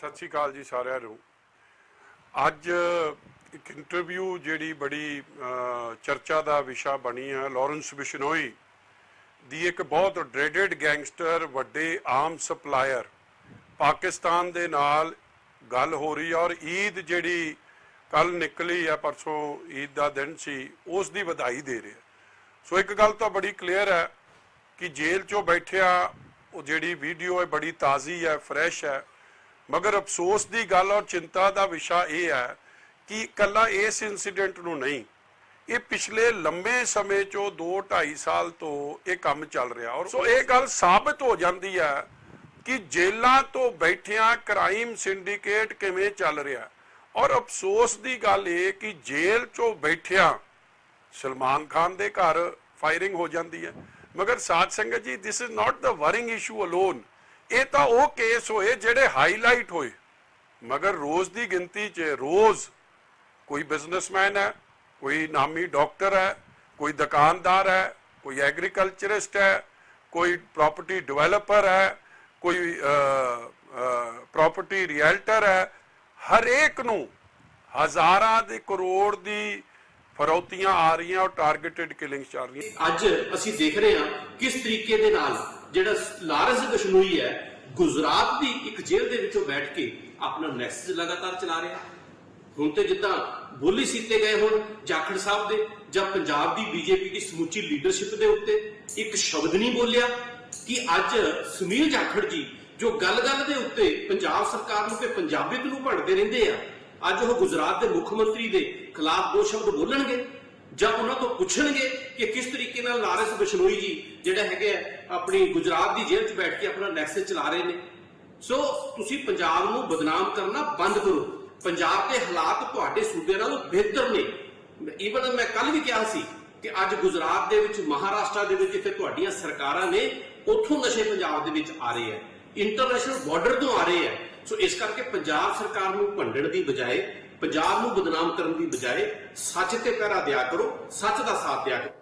ਸਤਿ ਸ਼੍ਰੀ ਅਕਾਲ ਜੀ ਸਾਰਿਆਂ ਨੂੰ। ਅੱਜ ਇੱਕ ਇੰਟਰਵਿਊ ਜਿਹੜੀ ਬੜੀ ਚਰਚਾ ਦਾ ਵਿਸ਼ਾ ਬਣੀ ਹੈ ਲਾਰੈਂਸ ਬਿਸ਼ਨੋਈ ਦੀ ਇੱਕ ਬਹੁਤ ਡ੍ਰੇਡਡ ਗੈਂਗਸਟਰ ਵੱਡੇ ਆਮ ਸਪਲਾਇਰ ਪਾਕਿਸਤਾਨ ਦੇ ਨਾਲ ਗੱਲ ਹੋ ਰਹੀ ਔਰ ਈਦ ਜਿਹੜੀ ਕੱਲ ਨਿਕਲੀ ਹੈ, ਪਰਸੋਂ ਈਦ ਦਾ ਦਿਨ ਸੀ, ਉਸ ਦੀ ਵਧਾਈ ਦੇ ਰਿਹਾ ਸੋ ਇੱਕ ਗੱਲ ਤਾਂ ਬੜੀ ਕਲੀਅਰ ਹੈ ਕਿ ਜੇਲ੍ਹ 'ਚੋਂ ਬੈਠਿਆ, ਉਹ ਜਿਹੜੀ ਵੀਡੀਓ ਹੈ ਬੜੀ ਤਾਜ਼ੀ ਹੈ ਫਰੈਸ਼ ਹੈ। ਮਗਰ ਅਫਸੋਸ ਦੀ ਗੱਲ ਔਰ ਚਿੰਤਾ ਦਾ ਵਿਸ਼ਾ ਇਹ ਹੈ ਕਿ ਕੱਲਾ ਇਸ ਇਨਸੀਡੈਂਟ ਨੂੰ ਨਹੀਂ, ਇਹ ਪਿਛਲੇ ਲੰਬੇ ਸਮੇਂ ਚੋਂ 2 2.5 ਸਾਲ ਤੋਂ ਇਹ ਕੰਮ ਚੱਲ ਰਿਹਾ। ਔਰ ਸੋ ਇਹ ਗੱਲ ਸਾਬਤ ਹੋ ਜਾਂਦੀ ਹੈ ਕਿ ਜੇਲ੍ਹਾਂ ਤੋਂ ਬੈਠਿਆਂ ਕ੍ਰਾਈਮ ਸਿੰਡੀਕੇਟ ਕਿਵੇਂ ਚੱਲ ਰਿਹਾ। ਔਰ ਅਫਸੋਸ ਦੀ ਗੱਲ ਇਹ ਕਿ ਜੇਲ੍ਹ ਚੋਂ ਬੈਠਿਆਂ ਸਲਮਾਨ ਖਾਨ ਦੇ ਘਰ ਫਾਇਰਿੰਗ ਹੋ ਜਾਂਦੀ ਹੈ। ਮਗਰ ਸਾਧ ਸੰਗਤ ਜੀ this is not the worrying issue alone ਇਹ ਤਾਂ ਉਹ ਕੇਸ ਹੋਏ ਜਿਹੜੇ ਹਾਈਲਾਈਟ ਹੋਏ। ਮਗਰ ਰੋਜ਼ ਦੀ ਗਿਣਤੀ 'ਚ ਰੋਜ਼ ਕੋਈ ਬਿਜ਼ਨਸਮੈਨ ਹੈ, ਕੋਈ ਨਾਮੀ ਡਾਕਟਰ ਹੈ, ਕੋਈ ਦੁਕਾਨਦਾਰ ਹੈ, ਕੋਈ ਐਗਰੀਕਲਚਰਿਸਟ ਹੈ, ਕੋਈ ਪ੍ਰਾਪਰਟੀ ਡਿਵੈਲਪਰ ਹੈ, ਕੋਈ ਪ੍ਰਾਪਰਟੀ ਰੀਅਲਟਰ ਹੈ, ਹਰੇਕ ਨੂੰ ਹਜ਼ਾਰਾਂ ਦੇ ਕਰੋੜ ਦੀ ਫਰੌਤੀਆਂ ਆ ਰਹੀਆਂ ਔਰ ਟਾਰਗੇਟਡ ਕਿਲਿੰਗਸ ਚੱਲ ਰਹੀਆਂ। ਅੱਜ ਅਸੀਂ ਦੇਖ ਰਹੇ ਹਾਂ ਕਿਸ ਤਰੀਕੇ ਦੇ ਨਾਲ ਜਿਹੜਾ ਲਾਰੈਂਸ ਬਿਸ਼ਨੋਈ ਹੈ, ਗੁਜਰਾਤ ਦੀ ਇੱਕ ਜੇਲ੍ਹ ਦੇ ਵਿੱਚੋਂ ਬੈਠ ਕੇ ਆਪਣਾ ਮੈਸੇਜ ਲਗਾਤਾਰ ਚਲਾ ਰਿਹਾ ਹੁਣ ਤੇ ਜਿੱਦਾਂ ਬੋਲੀ ਸੀਤੇ ਗਏ ਹੁਣ, ਜਾਖੜ ਸਾਹਿਬ ਦੇ ਜਾਂ ਪੰਜਾਬ ਦੀ ਬੀਜੇਪੀ ਦੀ ਸਮੁੱਚੀ ਲੀਡਰਸ਼ਿਪ ਦੇ ਉੱਤੇ ਇੱਕ ਸ਼ਬਦ ਨਹੀਂ ਬੋਲਿਆ ਕਿ ਅੱਜ ਸੁਨੀਲ ਜਾਖੜ ਜੀ, ਜੋ ਗੱਲ-ਗੱਲ ਦੇ ਉੱਤੇ ਪੰਜਾਬ ਸਰਕਾਰ ਨੂੰ ਤੇ ਪੰਜਾਬੀਅਤ ਨੂੰ ਭੰਡਦੇ ਰਹਿੰਦੇ ਆ, ਅੱਜ ਉਹ ਗੁਜਰਾਤ ਦੇ ਮੁੱਖ ਮੰਤਰੀ ਦੇ ਖਿਲਾਫ ਦੋ ਸ਼ਬਦ ਬੋਲਣਗੇ। ਜਾਂ ਉਹਨਾਂ ਤੋਂ ਪੁੱਛਣਗੇ ਕਿ ਕਿਸ ਤਰੀਕੇ ਨਾਲ ਲਾਰੈਂਸ ਬਿਸ਼ਨੋਈ ਜੀ, ਜਿਹੜਾ ਹੈਗੇ ਆਪਣੀ ਗੁਜਰਾਤ ਦੀ ਜੇਲ੍ਹ 'ਚ ਬੈਠ ਕੇ ਆਪਣਾ ਨੈਕਸਸ ਚਲਾ ਰਹੇ ਨੇ। ਸੋ ਤੁਸੀਂ ਪੰਜਾਬ ਨੂੰ ਬਦਨਾਮ ਕਰਨਾ ਬੰਦ ਕਰੋ। ਪੰਜਾਬ ਦੇ ਹਾਲਾਤ ਤੁਹਾਡੇ ਸੂਬੇ ਨਾਲੋਂ ਬਿਹਤਰ ਨੇ। ਈਵਨ ਮੈਂ ਕੱਲ ਵੀ ਕਿਹਾ ਸੀ ਕਿ ਅੱਜ ਗੁਜਰਾਤ ਦੇ ਵਿੱਚ, ਮਹਾਰਾਸ਼ਟਰ ਦੇ ਵਿੱਚ ਜਿੱਥੇ ਤੁਹਾਡੀਆਂ ਸਰਕਾਰਾਂ ਨੇ ਉੱਥੋਂ ਨਸ਼ੇ ਪੰਜਾਬ ਦੇ ਵਿੱਚ ਆ ਰਹੇ ਆ। ਇੰਟਰਨੈਸ਼ਨਲ ਬਾਰਡਰ ਤੋਂ ਆ ਰਹੇ ਆ। ਸੋ ਇਸ ਕਰਕੇ ਪੰਜਾਬ ਸਰਕਾਰ ਨੂੰ ਭੰਡਣ ਦੀ ਬਜਾਏ ਪੰਜਾਬ ਨੂੰ ਬਦਨਾਮ ਕਰਨ ਦੀ ਬਜਾਏ ਸੱਚ ਤੇ ਪਹਿਰਾ ਦਿਆ ਕਰੋ, ਸੱਚ ਦਾ ਸਾਥ ਦਿਆ ਕਰੋ।